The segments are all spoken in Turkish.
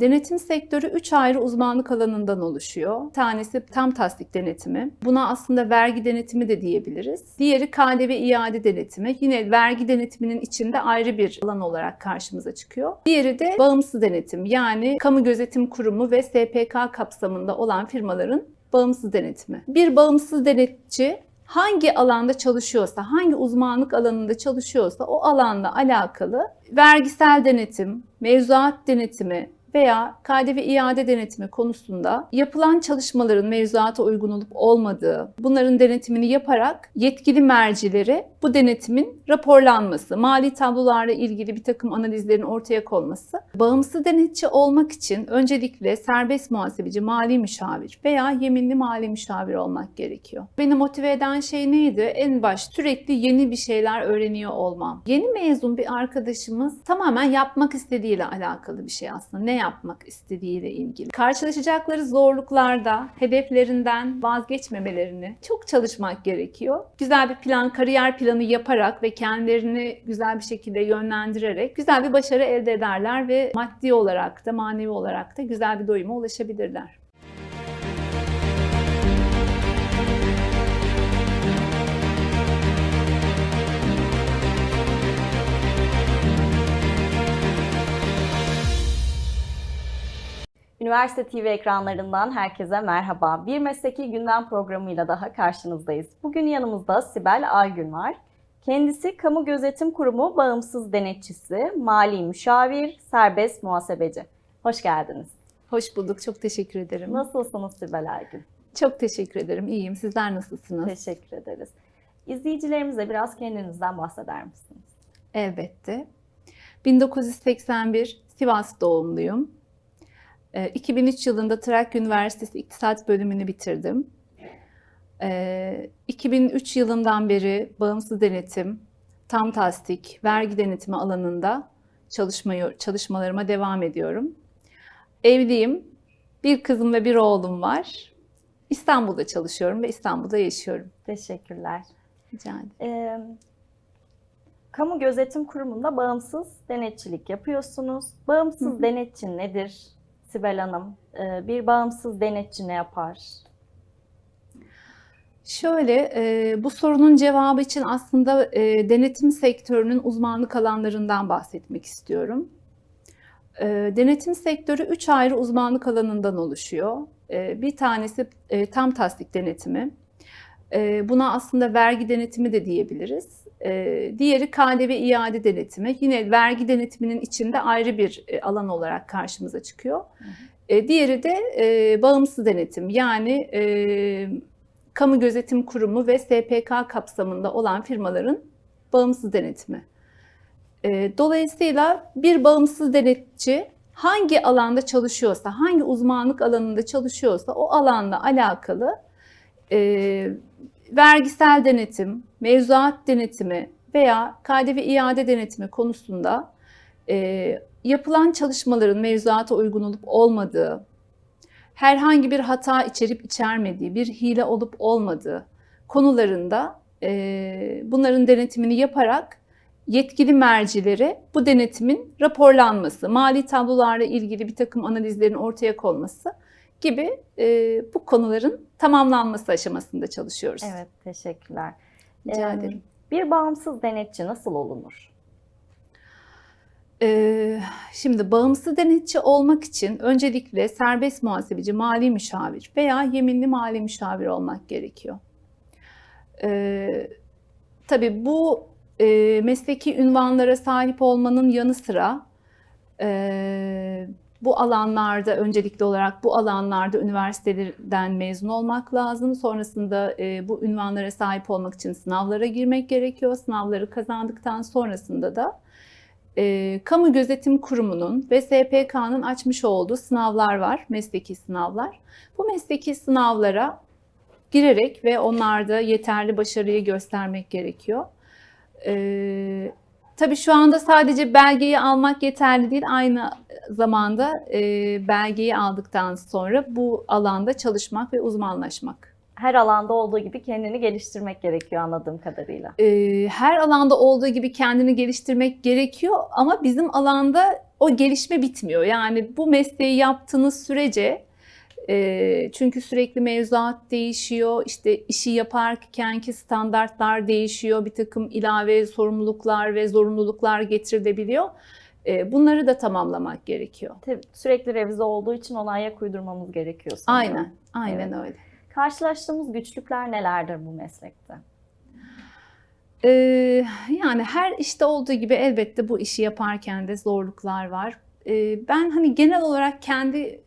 Denetim sektörü 3 ayrı uzmanlık alanından oluşuyor. Bir tanesi tam tasdik denetimi. Buna aslında vergi denetimi de diyebiliriz. Diğeri KDV iade denetimi. Yine vergi denetiminin içinde ayrı bir alan olarak karşımıza çıkıyor. Diğeri de bağımsız denetim. Yani kamu gözetim kurumu ve SPK kapsamında olan firmaların bağımsız denetimi. Bir bağımsız denetçi hangi alanda çalışıyorsa, hangi uzmanlık alanında çalışıyorsa o alanla alakalı vergisel denetim, mevzuat denetimi veya KDV iade denetimi konusunda yapılan çalışmaların mevzuata uygun olup olmadığı, bunların denetimini yaparak yetkili mercilere bu denetimin raporlanması, mali tablolarla ilgili bir takım analizlerin ortaya konması. Bağımsız denetçi olmak için öncelikle serbest muhasebeci, mali müşavir veya yeminli mali müşavir olmak gerekiyor. Beni motive eden şey neydi? En baş sürekli yeni bir şeyler öğreniyor olmam. Yeni mezun bir arkadaşımız tamamen yapmak istediğiyle alakalı bir şey aslında. Ne yapmak istediğiyle ilgili. Karşılaşacakları zorluklarda hedeflerinden vazgeçmemelerini çok çalışmak gerekiyor. Güzel bir plan, kariyer planı yaparak ve kendilerini güzel bir şekilde yönlendirerek güzel bir başarı elde ederler ve maddi olarak da manevi olarak da güzel bir doyuma ulaşabilirler. Üniversite TV ekranlarından herkese merhaba. Bir Mesleki Gündem programıyla daha karşınızdayız. Bugün yanımızda Sibel Aygün var. Kendisi Kamu Gözetim Kurumu bağımsız denetçisi, mali müşavir, serbest muhasebeci. Hoş geldiniz. Hoş bulduk. Çok teşekkür ederim. Nasılsınız Sibel Aygün? Çok teşekkür ederim. İyiyim. Sizler nasılsınız? Teşekkür ederiz. İzleyicilerimize biraz kendinizden bahseder misiniz? Elbette. 1981 Sivas doğumluyum. Ee, 2003 yılında Trakya Üniversitesi İktisat bölümünü bitirdim. Ee, 2003 yılından beri bağımsız denetim, tam tasdik, vergi denetimi alanında çalışmayı, çalışmalarıma devam ediyorum. Evliyim. Bir kızım ve bir oğlum var. İstanbul'da çalışıyorum ve İstanbul'da yaşıyorum. Teşekkürler. Rica ederim. Ee, Kamu Gözetim Kurumu'nda bağımsız denetçilik yapıyorsunuz. Bağımsız Hı hı. denetçi nedir Sibel Hanım? Ee, bir bağımsız denetçi ne yapar? Şöyle, e, bu sorunun cevabı için aslında e, denetim sektörünün uzmanlık alanlarından bahsetmek istiyorum. E, denetim sektörü üç ayrı uzmanlık alanından oluşuyor. E, bir tanesi e, tam tasdik denetimi. E, buna aslında vergi denetimi de diyebiliriz. E, diğeri KDV iade denetimi. Yine vergi denetiminin içinde ayrı bir e, alan olarak karşımıza çıkıyor. E, diğeri de e, bağımsız denetim. Yani e, kamu gözetim kurumu ve SPK kapsamında olan firmaların bağımsız denetimi. E, Dolayısıyla bir bağımsız denetçi hangi alanda çalışıyorsa, hangi uzmanlık alanında çalışıyorsa o alanla alakalı e, vergisel denetim, mevzuat denetimi veya KDV iade denetimi konusunda e, yapılan çalışmaların mevzuata uygun olup olmadığı, herhangi bir hata içerip içermediği, bir hile olup olmadığı konularında e, bunların denetimini yaparak yetkili mercilere bu denetimin raporlanması, mali tablolarla ilgili bir takım analizlerin ortaya konması gibi e, bu konuların tamamlanması aşamasında çalışıyoruz. Evet, teşekkürler. Rica Ee, ederim. Bir bağımsız denetçi nasıl olunur? Ee, şimdi bağımsız denetçi olmak için öncelikle serbest muhasebeci, mali müşavir veya yeminli mali müşavir olmak gerekiyor. Ee, tabii bu e, mesleki ünvanlara sahip olmanın yanı sıra e, bu alanlarda öncelikli olarak bu alanlarda üniversitelerden mezun olmak lazım. Sonrasında e, bu ünvanlara sahip olmak için sınavlara girmek gerekiyor. Sınavları kazandıktan sonrasında da e, Kamu Gözetim Kurumu'nun ve SPK'nın açmış olduğu sınavlar var, mesleki sınavlar. Bu mesleki sınavlara girerek ve onlarda yeterli başarıyı göstermek gerekiyor. E, tabii şu anda sadece belgeyi almak yeterli değil, aynı zamanda e, belgeyi aldıktan sonra bu alanda çalışmak ve uzmanlaşmak. Her alanda olduğu gibi kendini geliştirmek gerekiyor anladığım kadarıyla. e, her alanda olduğu gibi kendini geliştirmek gerekiyor ama bizim alanda o gelişme bitmiyor. Yani bu mesleği yaptığınız sürece e, çünkü sürekli mevzuat değişiyor, işte işi yaparkenki standartlar değişiyor, bir takım ilave sorumluluklar ve zorunluluklar getirilebiliyor. E, bunları da tamamlamak gerekiyor. Tabii, sürekli revize olduğu için ona ayak uydurmamız gerekiyor sanırım. Aynen, aynen öyle. Karşılaştığımız güçlükler nelerdir bu meslekte? Ee, yani her işte olduğu gibi elbette bu işi yaparken de zorluklar var. Ee, ben hani genel olarak kendi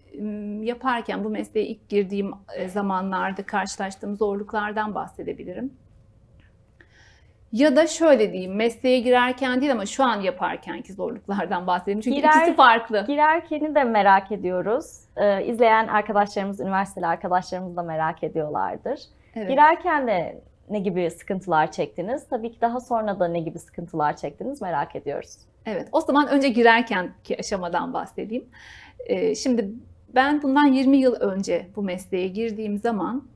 yaparken bu mesleğe ilk girdiğim e, zamanlarda karşılaştığım zorluklardan bahsedebilirim. Ya da şöyle diyeyim, mesleğe girerken değil ama şu an yaparkenki zorluklardan bahsedeyim. Çünkü Girer- ikisi farklı. Girerkeni de merak ediyoruz. Ee, izleyen arkadaşlarımız, üniversiteli arkadaşlarımız da merak ediyorlardır. Evet. Girerken de ne gibi sıkıntılar çektiniz? Tabii ki daha sonra da ne gibi sıkıntılar çektiniz merak ediyoruz. Evet, o zaman önce girerkenki aşamadan bahsedeyim. Ee, şimdi ben bundan 20 yıl önce bu mesleğe girdiğim zaman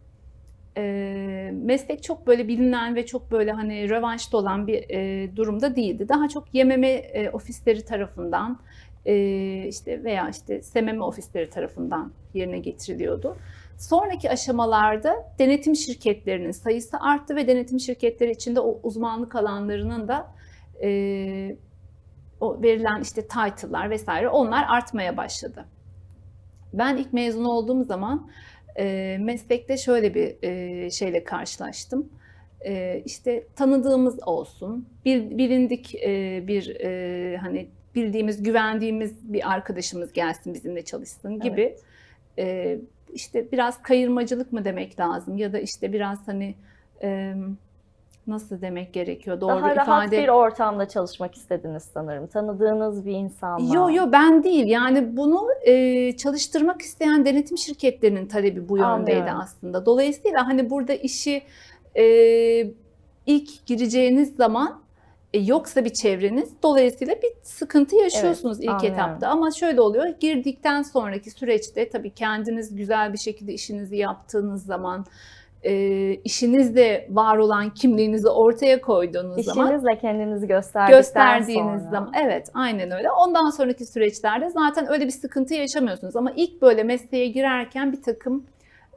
e, meslek çok böyle bilinen ve çok böyle hani rövanşta olan bir e, durumda değildi. Daha çok yememe e, ofisleri tarafından e, işte veya işte sememe ofisleri tarafından yerine getiriliyordu. Sonraki aşamalarda denetim şirketlerinin sayısı arttı ve denetim şirketleri içinde o uzmanlık alanlarının da e, o verilen işte title'lar vesaire onlar artmaya başladı. Ben ilk mezun olduğum zaman e, meslekte şöyle bir e, şeyle karşılaştım. E, işte tanıdığımız olsun, bil- bilindik e, bir e, hani bildiğimiz, güvendiğimiz bir arkadaşımız gelsin bizimle çalışsın gibi. Evet. E, işte biraz kayırmacılık mı demek lazım ya da işte biraz hani e, nasıl demek gerekiyor doğru Daha rahat ifade bir ortamda çalışmak istediniz sanırım. Tanıdığınız bir insanla. Yo yo ben değil. Yani bunu e, çalıştırmak isteyen denetim şirketlerinin talebi bu yöndeydi Anlıyorum. aslında. Dolayısıyla hani burada işi e, ilk gireceğiniz zaman e, yoksa bir çevreniz dolayısıyla bir sıkıntı yaşıyorsunuz ilk anlıyorum. etapta. Ama şöyle oluyor. Girdikten sonraki süreçte tabii kendiniz güzel bir şekilde işinizi yaptığınız zaman e, işinizde var olan kimliğinizi ortaya koyduğunuz zaman İşinizle kendinizi gösterdikten gösterdiğiniz sonra. zaman evet aynen öyle. Ondan sonraki süreçlerde zaten öyle bir sıkıntı yaşamıyorsunuz ama ilk böyle mesleğe girerken bir takım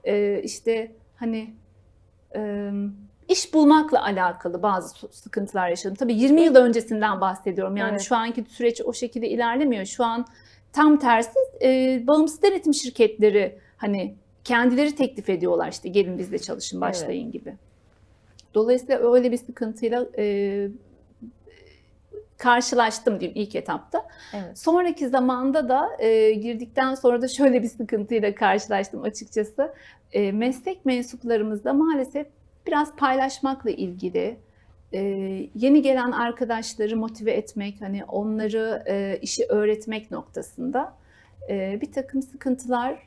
e, işte hani e, iş bulmakla alakalı bazı sıkıntılar yaşadım. Tabii 20 yıl öncesinden bahsediyorum. Yani Evet. şu anki süreç o şekilde ilerlemiyor. Şu an tam tersi e, bağımsız denetim şirketleri hani kendileri teklif ediyorlar işte gelin bizle çalışın başlayın gibi. Dolayısıyla öyle bir sıkıntıyla e, karşılaştım diyeyim ilk etapta. Evet. Sonraki zamanda da e, girdikten sonra da şöyle bir sıkıntıyla karşılaştım açıkçası. E, meslek mensuplarımızda maalesef biraz paylaşmakla ilgili e, yeni gelen arkadaşları motive etmek, hani onları e, işi öğretmek noktasında e, bir takım sıkıntılar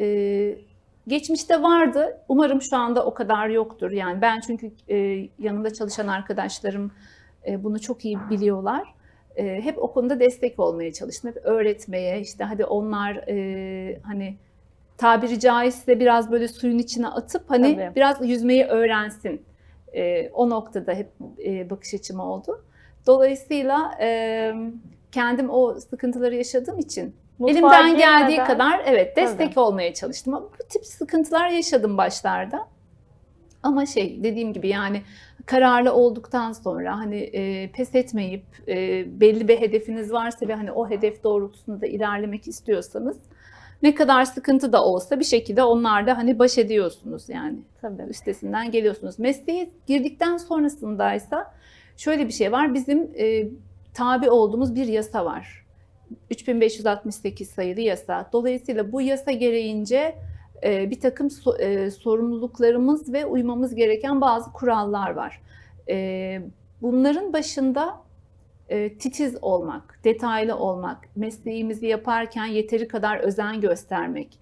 e, geçmişte vardı. Umarım şu anda o kadar yoktur. Yani ben çünkü e, yanımda çalışan arkadaşlarım e, bunu çok iyi biliyorlar. E, hep o konuda destek olmaya çalıştım. Hep öğretmeye, işte hadi onlar e, hani tabiri caizse biraz böyle suyun içine atıp hani Tabii. biraz yüzmeyi öğrensin. E, o noktada hep e, bakış açım oldu. Dolayısıyla e, kendim o sıkıntıları yaşadığım için Mutfağa elimden geldiği kadar evet destek Tabii. olmaya çalıştım. Ama bu tip sıkıntılar yaşadım başlarda. Ama şey dediğim gibi yani kararlı olduktan sonra hani e, pes etmeyip e, belli bir hedefiniz varsa ve hani o hedef doğrultusunda ilerlemek istiyorsanız ne kadar sıkıntı da olsa bir şekilde onlarla hani baş ediyorsunuz yani Tabii. üstesinden geliyorsunuz. Mesleğe girdikten sonrasındaysa şöyle bir şey var. Bizim e, tabi olduğumuz bir yasa var. 3568 sayılı yasa. Dolayısıyla bu yasa gereğince e, bir takım e, sorumluluklarımız ve uymamız gereken bazı kurallar var. E, bunların başında e, titiz olmak, detaylı olmak, mesleğimizi yaparken yeteri kadar özen göstermek,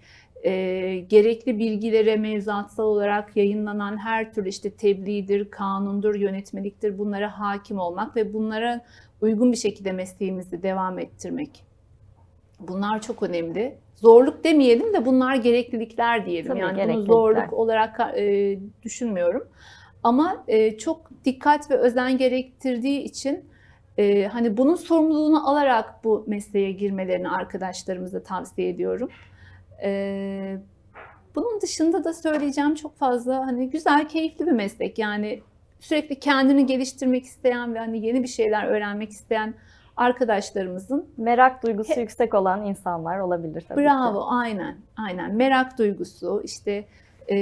gerekli bilgilere mevzuatsal olarak yayınlanan her türlü işte tebliğdir, kanundur, yönetmeliktir bunlara hakim olmak ve bunlara uygun bir şekilde mesleğimizi devam ettirmek. Bunlar çok önemli. Zorluk demeyelim de bunlar gereklilikler diyelim. Tabii, yani bunu zorluk olarak e, düşünmüyorum. Ama e, çok dikkat ve özen gerektirdiği için Ee, hani bunun sorumluluğunu alarak bu mesleğe girmelerini arkadaşlarımıza tavsiye ediyorum. Ee, bunun dışında da söyleyeceğim çok fazla hani güzel, keyifli bir meslek. Yani sürekli kendini geliştirmek isteyen ve hani yeni bir şeyler öğrenmek isteyen arkadaşlarımızın Merak duygusu yüksek olan insanlar olabilir tabii ki. Bravo, aynen, aynen. Merak duygusu, işte e,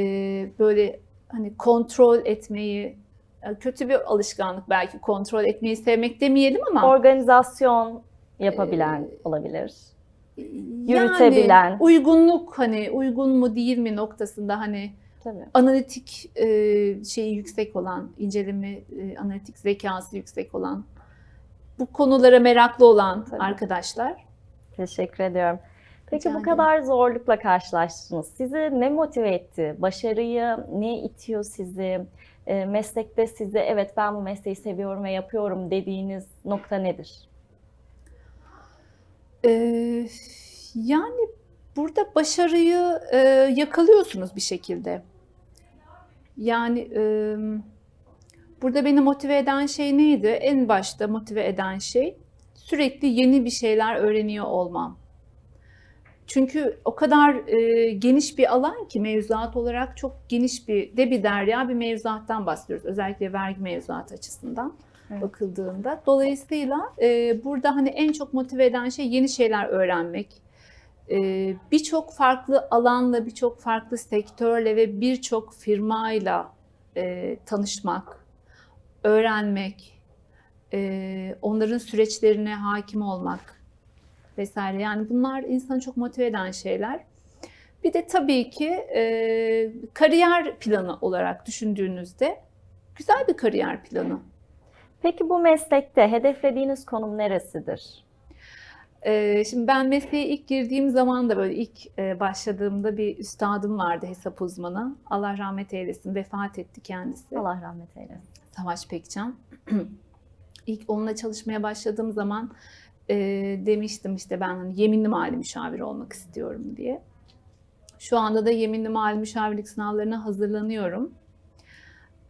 böyle hani kontrol etmeyi, e, kötü bir alışkanlık belki kontrol etmeyi sevmek demeyelim ama Organizasyon yapabilen Ee, olabilir. yani yürütebilen. uygunluk hani uygun mu değil mi noktasında hani Tabii. analitik e, şeyi yüksek olan, inceleme, e, analitik zekası yüksek olan, bu konulara meraklı olan Tabii. arkadaşlar Teşekkür ediyorum. Peki Rica bu kadar zorlukla karşılaştınız. Sizi ne motive etti? Başarıyı ne itiyor sizi? E, meslekte sizi evet ben bu mesleği seviyorum ve yapıyorum dediğiniz nokta nedir? Ee, yani burada başarıyı e, yakalıyorsunuz bir şekilde. Yani e, burada beni motive eden şey neydi? En başta motive eden şey sürekli yeni bir şeyler öğreniyor olmam. Çünkü o kadar e, geniş bir alan ki mevzuat olarak çok geniş bir de bir derya bir mevzuattan bahsediyoruz. Özellikle vergi mevzuatı açısından Evet. bakıldığında. Dolayısıyla e, burada hani en çok motive eden şey yeni şeyler öğrenmek. E, birçok farklı alanla, birçok farklı sektörle ve birçok firmayla e, tanışmak, öğrenmek, e, onların süreçlerine hakim olmak vesaire. Yani bunlar insanı çok motive eden şeyler. Bir de tabii ki e, kariyer planı olarak düşündüğünüzde güzel bir kariyer planı. Peki bu meslekte hedeflediğiniz konum neresidir? Ee, şimdi ben mesleğe ilk girdiğim zaman da böyle ilk e, başladığımda bir üstadım vardı hesap uzmanı. Allah rahmet eylesin vefat etti kendisi. Allah rahmet eylesin. Savaş Pekcan. İlk onunla çalışmaya başladığım zaman e, demiştim işte ben hani yeminli mali müşavir olmak istiyorum diye. Şu anda da yeminli mali müşavirlik sınavlarına hazırlanıyorum.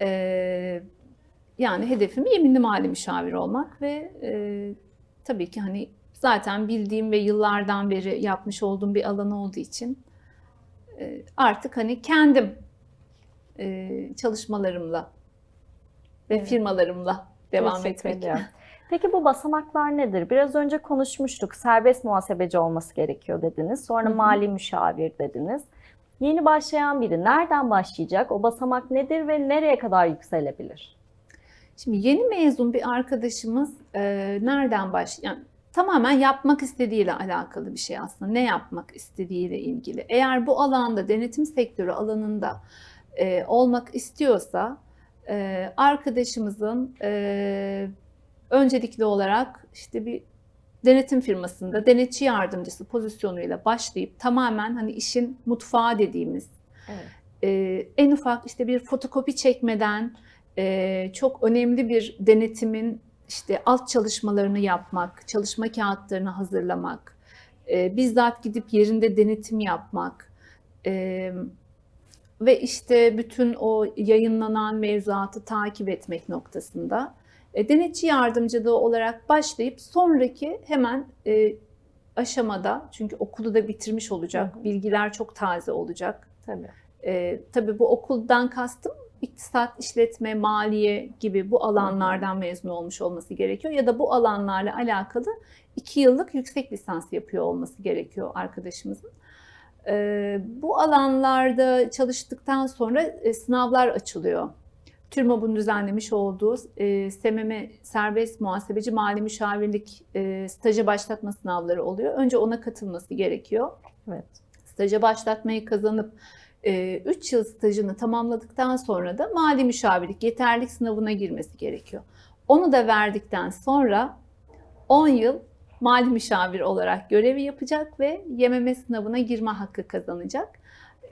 E, yani hedefim yeminli mali müşavir olmak ve e, tabii ki hani zaten bildiğim ve yıllardan beri yapmış olduğum bir alan olduğu için e, artık hani kendim e, çalışmalarımla ve Evet. firmalarımla devam Teşekkür etmek. ediyorum. Peki bu basamaklar nedir? Biraz önce konuşmuştuk. Serbest muhasebeci olması gerekiyor dediniz. Sonra Hı hı. mali müşavir dediniz. Yeni başlayan biri nereden başlayacak? O basamak nedir ve nereye kadar yükselebilir? Şimdi yeni mezun bir arkadaşımız e, nereden baş yani tamamen yapmak istediğiyle alakalı bir şey aslında. Ne yapmak istediğiyle ilgili. Eğer bu alanda denetim sektörü alanında e, olmak istiyorsa e, arkadaşımızın e, öncelikli olarak işte bir denetim firmasında denetçi yardımcısı pozisyonuyla başlayıp tamamen hani işin mutfağı dediğimiz Evet. e, en ufak işte bir fotokopi çekmeden e, çok önemli bir denetimin işte alt çalışmalarını yapmak, çalışma kağıtlarını hazırlamak, e, bizzat gidip yerinde denetim yapmak e, ve işte bütün o yayınlanan mevzuatı takip etmek noktasında e, denetçi yardımcılığı olarak başlayıp sonraki hemen e, aşamada çünkü okulu da bitirmiş olacak, Hı hı. bilgiler çok taze olacak. Tabii. Ee, tabii bu okuldan kastım iktisat, işletme, maliye gibi bu alanlardan mezun olmuş olması gerekiyor. Ya da bu alanlarla alakalı iki yıllık yüksek lisans yapıyor olması gerekiyor arkadaşımızın. Ee, bu alanlarda çalıştıktan sonra e, sınavlar açılıyor. TÜRMAB'ın düzenlemiş olduğu e, SMM serbest muhasebeci mali müşavirlik e, staja başlatma sınavları oluyor. Önce ona katılması gerekiyor Evet. staja başlatmayı kazanıp 3 yıl stajını tamamladıktan sonra da mali müşavirlik yeterlik sınavına girmesi gerekiyor. Onu da verdikten sonra 10 yıl mali müşavir olarak görevi yapacak ve YMM sınavına girme hakkı kazanacak.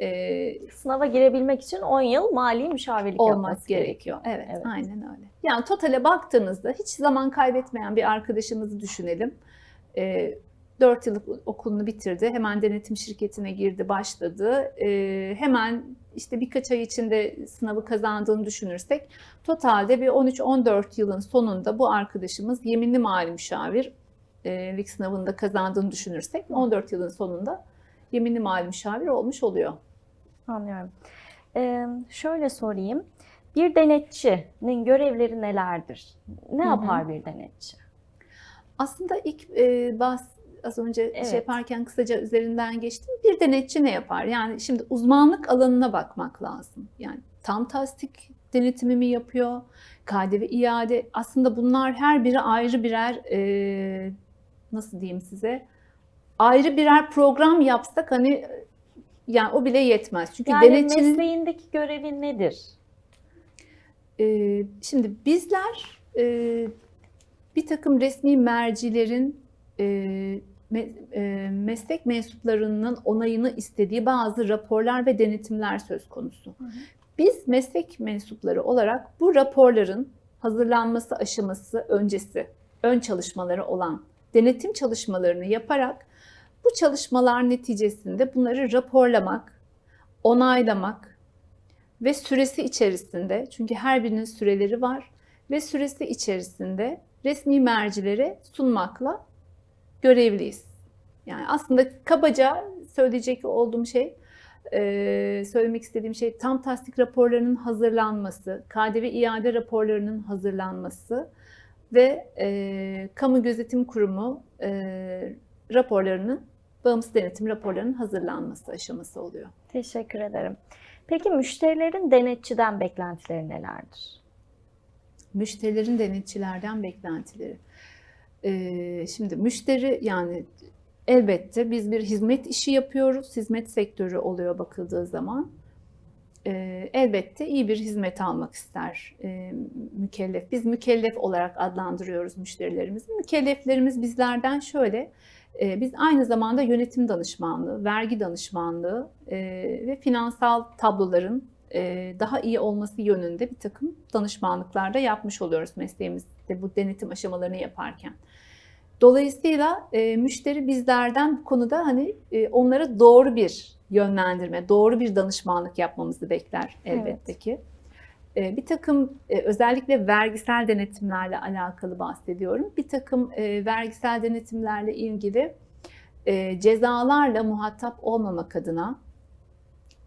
E, Sınava girebilmek için 10 yıl mali müşavirlik olması gerekiyor. Evet, Evet. aynen öyle. Yani totale baktığınızda hiç zaman kaybetmeyen bir arkadaşımızı düşünelim. E, 4 yıllık okulunu bitirdi. Hemen denetim şirketine girdi, başladı. E, hemen işte birkaç ay içinde sınavı kazandığını düşünürsek totalde bir 13-14 yılın sonunda bu arkadaşımız yeminli mali müşavirlik sınavında kazandığını düşünürsek 14 yılın sonunda yeminli mali müşavir olmuş oluyor. Anlıyorum. Ee, şöyle sorayım. Bir denetçinin görevleri nelerdir? Ne yapar bir denetçi? Aslında ilk e, bahs az önce Evet. şey yaparken kısaca üzerinden geçtim. Bir denetçi ne yapar? Yani şimdi uzmanlık alanına bakmak lazım. Yani tam tasdik denetimi mi yapıyor? KDV iade. Aslında bunlar her biri ayrı birer e, nasıl diyeyim size? Ayrı birer program yapsak hani yani o bile yetmez. Çünkü Yani denetçinin mesleğindeki görevi nedir? Ee, şimdi bizler e, bir takım resmi mercilerin e, me- e, meslek mensuplarının onayını istediği bazı raporlar ve denetimler söz konusu. Hı hı. Biz meslek mensupları olarak bu raporların hazırlanması aşaması öncesi, ön çalışmaları olan denetim çalışmalarını yaparak bu çalışmalar neticesinde bunları raporlamak, onaylamak, ve süresi içerisinde çünkü her birinin süreleri var ve süresi içerisinde resmi mercilere sunmakla görevliyiz. Yani aslında kabaca söyleyecek olduğum şey, e, söylemek istediğim şey tam tasdik raporlarının hazırlanması, KDV iade raporlarının hazırlanması ve e, Kamu Gözetim Kurumu e, raporlarının, bağımsız denetim raporlarının hazırlanması aşaması oluyor. Teşekkür ederim. Peki müşterilerin denetçiden beklentileri nelerdir? Müşterilerin denetçilerden beklentileri. Şimdi müşteri yani elbette biz bir hizmet işi yapıyoruz. Hizmet sektörü oluyor bakıldığı zaman. Elbette iyi bir hizmet almak ister e, mükellef. Biz mükellef olarak adlandırıyoruz müşterilerimizi. Mükelleflerimiz bizlerden şöyle. Biz aynı zamanda yönetim danışmanlığı, vergi danışmanlığı ve finansal tabloların daha iyi olması yönünde bir takım danışmanlıklar da yapmış oluyoruz mesleğimizde bu denetim aşamalarını yaparken. Dolayısıyla e, müşteri bizlerden bu konuda hani e, onlara doğru bir yönlendirme, doğru bir danışmanlık yapmamızı bekler elbette ki. E, bir takım e, özellikle vergisel denetimlerle alakalı bahsediyorum. Bir takım e, vergisel denetimlerle ilgili e, cezalarla muhatap olmamak adına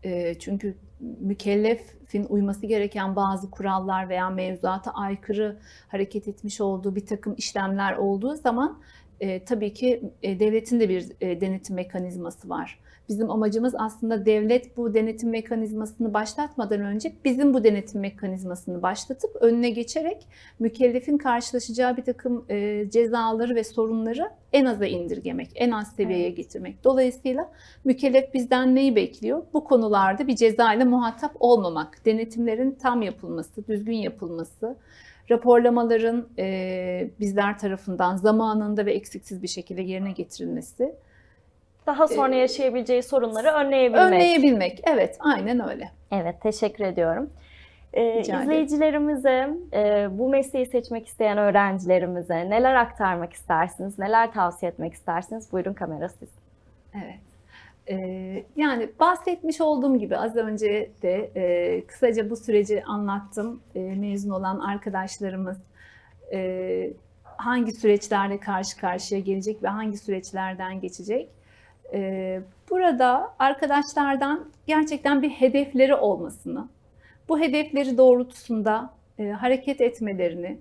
e, çünkü mükellefin uyması gereken bazı kurallar veya mevzuata aykırı hareket etmiş olduğu bir takım işlemler olduğu zaman e, tabii ki e, devletin de bir e, denetim mekanizması var. Bizim amacımız aslında devlet bu denetim mekanizmasını başlatmadan önce bizim bu denetim mekanizmasını başlatıp önüne geçerek mükellefin karşılaşacağı bir takım e, cezaları ve sorunları en aza indirgemek, en az seviyeye Evet. getirmek. Dolayısıyla mükellef bizden neyi bekliyor? Bu konularda bir cezayla muhatap olmamak, denetimlerin tam yapılması, düzgün yapılması, raporlamaların e, bizler tarafından zamanında ve eksiksiz bir şekilde yerine getirilmesi. Daha sonra yaşayabileceği sorunları önleyebilmek. Önleyebilmek, evet aynen öyle. Evet, teşekkür ediyorum. Ee, izleyicilerimize, e, bu mesleği seçmek isteyen öğrencilerimize neler aktarmak istersiniz, neler tavsiye etmek istersiniz? Buyurun kamera siz. Evet. Ee, yani bahsetmiş olduğum gibi az önce de e, kısaca bu süreci anlattım. E, mezun olan arkadaşlarımız e, hangi süreçlerle karşı karşıya gelecek ve hangi süreçlerden geçecek. E, burada arkadaşlardan gerçekten bir hedefleri olmasını, bu hedefleri doğrultusunda e, hareket etmelerini,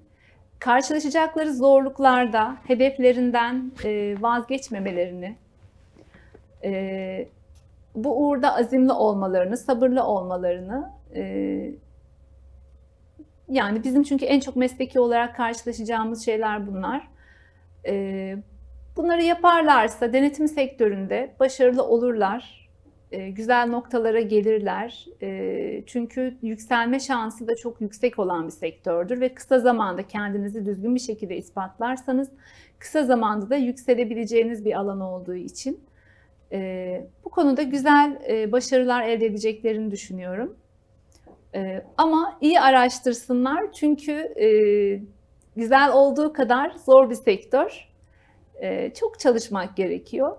karşılaşacakları zorluklarda hedeflerinden e, vazgeçmemelerini, e, bu uğurda azimli olmalarını, sabırlı olmalarını e, yani bizim çünkü en çok mesleki olarak karşılaşacağımız şeyler bunlar. E, bunları yaparlarsa denetim sektöründe başarılı olurlar, e, güzel noktalara gelirler. E, çünkü yükselme şansı da çok yüksek olan bir sektördür ve kısa zamanda kendinizi düzgün bir şekilde ispatlarsanız kısa zamanda da yükselebileceğiniz bir alan olduğu için e, bu konuda güzel e, başarılar elde edeceklerini düşünüyorum. E, ama iyi araştırsınlar çünkü e, güzel olduğu kadar zor bir sektör. E, çok çalışmak gerekiyor.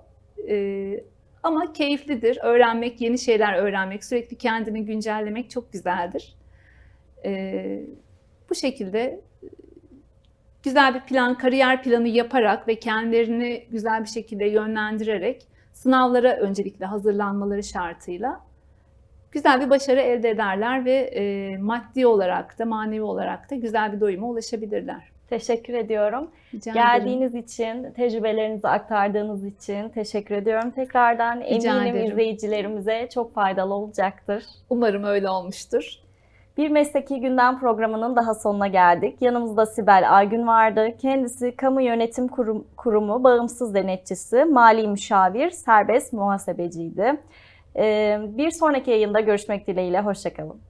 E, Ama keyiflidir. Öğrenmek, yeni şeyler öğrenmek, sürekli kendini güncellemek çok güzeldir. Ee, bu şekilde e, güzel bir plan, kariyer planı yaparak ve kendilerini güzel bir şekilde yönlendirerek sınavlara öncelikle hazırlanmaları şartıyla güzel bir başarı elde ederler ve e, maddi olarak da manevi olarak da güzel bir doyuma ulaşabilirler. Teşekkür ediyorum. Rica ederim. Geldiğiniz için, tecrübelerinizi aktardığınız için teşekkür ediyorum. Tekrardan Rica eminim ederim. izleyicilerimize çok faydalı olacaktır. Umarım öyle olmuştur. Bir Mesleki Gündem programının daha sonuna geldik. Yanımızda Sibel Aygün vardı. Kendisi Kamu Yönetim Kurum- Kurumu bağımsız denetçisi, mali müşavir, serbest muhasebeciydi. Ee, Bir sonraki yayında görüşmek dileğiyle. Hoşçakalın.